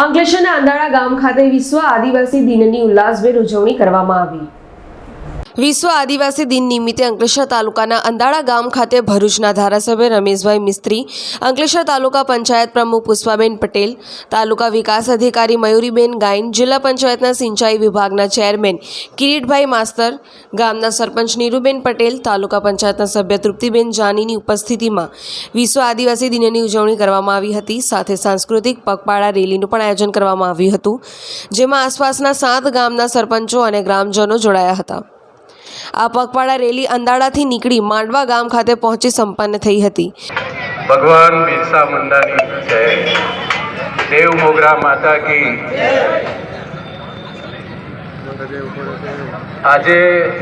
અંકલેશ્વરના અંદાળા ગામ ખાતે વિશ્વ આદિવાસી દિનની ઉલ્લાસભેર ઉજવણી કરવામાં આવી. વિશ્વ આદિવાસી દિન નિમિત્તે અંકલેશ્વર તાલુકાના અંદાળા ગામ ખાતે ભરૂચના ધારાસભ્ય રમેશભાઈ મિસ્ત્રી, અંકલેશ્વર તાલુકા પંચાયત પ્રમુખ પુષ્પાબેન પટેલ, તાલુકા વિકાસ અધિકારી મયુરીબેન ગાઈન જિલ્લા પંચાયતના સિંચાઈ વિભાગના ચેરમેન કિરીટભાઈ માસ્તર, ગામના સરપંચ નીરુબેન પટેલ, તાલુકા પંચાયતના સભ્ય તૃપ્તિબેન જાનીની ઉપસ્થિતિમાં વિશ્વ આદિવાસી દિનની ઉજવણી કરવામાં આવી હતી. સાથે સાંસ્કૃતિક પગપાળા રેલીનું પણ આયોજન કરવામાં આવ્યું હતું, જેમાં આસપાસના સાત ગામના સરપંચો અને ગ્રામજનો જોડાયા હતા. આ પગપાળા રેલી અંદાડાથી નીકળી માંડવા ગામ ખાતે પહોંચી સંપન્ન થઈ હતી. ભગવાન બિરસા મુંડાની જય. દેવ મોગરા માતા કી. આજે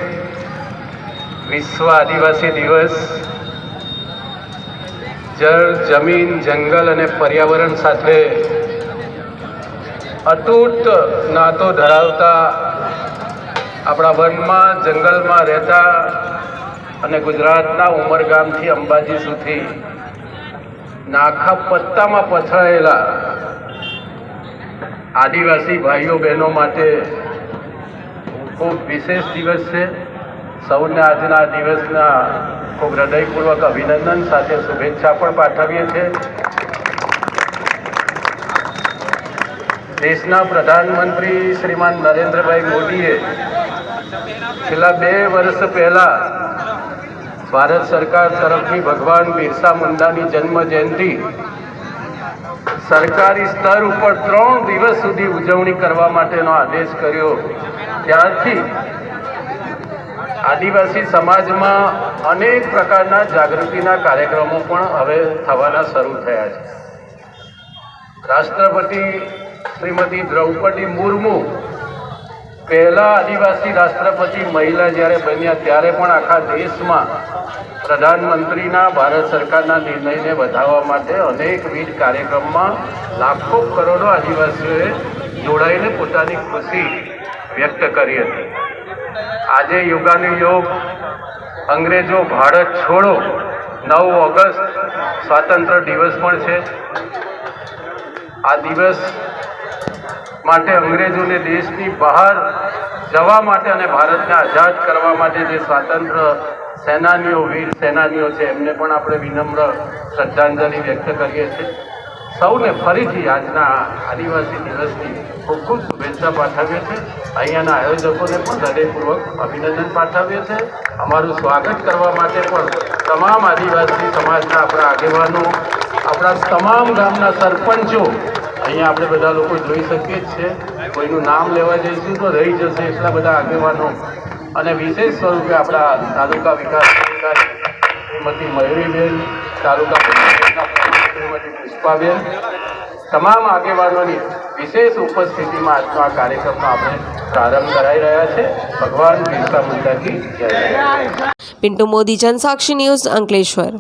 વિશ્વ આદિવાસી દિવસ. જળ, જમીન, જંગલ અને પર્યાવરણ સાથે અતૂટ નાતો ધરાવતા આપણા વનમાં, જંગલમાં રહેતા અને ગુજરાતના ઉમરગામથી અંબાજી સુધી નાખા પત્તામાં પથરાયેલા આદિવાસી ભાઈઓ બહેનો માટે ખૂબ વિશેષ દિવસ છે. સૌને આજના દિવસના ખૂબ હૃદયપૂર્વક અભિનંદન, સાથે શુભેચ્છા પણ પાઠવીએ છીએ દેશના પ્રધાનમંત્રી શ્રીમાન નરેન્દ્રભાઈ મોદીએ છેલ્લા બે વર્ષ પહેલા ભારત સરકાર તરફથી ભગવાન બિરસા મુંડાની જન્મ જયંતિ સરકારી સ્તર ઉપર ત્રણ દિવસ સુધી ઉજવણી કરવા માટેનો આદેશ કર્યો. ત્યારથી આદિવાસી સમાજમાં અનેક પ્રકારના જાગૃતિના કાર્યક્રમો પણ હવે થવાના શરૂ થયા છે. રાષ્ટ્રપતિ શ્રીમતી દ્રૌપદી મુર્મુ પહેલા આદિવાસી રાષ્ટ્રપતિ મહિલા જ્યારે બન્યા, ત્યારે પણ આખા દેશમાં પ્રધાનમંત્રીના ભારત સરકારના નિર્ણયને વધારવા માટે અનેકવિધ કાર્યક્રમમાં લાખો કરોડો આદિવાસીઓએ જોડાઈને પોતાની ખુશી વ્યક્ત કરી હતી. આજે યોગાનુયોગ અંગ્રેજો ભારત છોડો, નવ ઓગસ્ટ સ્વાતંત્ર્ય દિવસ પણ છે. આ દિવસ માટે અંગ્રેજોને દેશની બહાર જવા માટે અને ભારતને આઝાદ કરવા માટે જે સ્વાતંત્ર્ય સેનાનીઓ, વીર સેનાનીઓ છે, એમને પણ આપણે વિનમ્ર શ્રદ્ધાંજલિ વ્યક્ત કરીએ છીએ. સૌને ફરીથી આજના આદિવાસી દિવસની ખૂબ ખૂબ શુભેચ્છા પાઠવીએ છીએ. અહીંયાના આયોજકોને પણ હૃદયપૂર્વક અભિનંદન પાઠવીએ છીએ. અમારું સ્વાગત કરવા માટે પણ તમામ આદિવાસી સમાજના આપણા આગેવાનો, આપણા તમામ ગામના સરપંચો અહીંયા આપણે બધા લોકો જોઈ શકીએ જ છે કોઈનું નામ લેવા જઈશું તો રહી જશે એટલા બધા આગેવાનો. અને વિશેષ સ્વરૂપે આપણા તાલુકા વિકાસ શ્રીમતી મયુરીબેન, તાલુકા શ્રીમતી પુષ્પાબેન, તમામ આગેવાનોની વિશેષ ઉપસ્થિતિમાં આજનો આ કાર્યક્રમનો આપણે પ્રારંભ કરાઈ રહ્યા છે. ભગવાન બિરસા મુંડા જય પિન્ટુ મોદી, જનસાક્ષી ન્યૂઝ અંકલેશ્વર.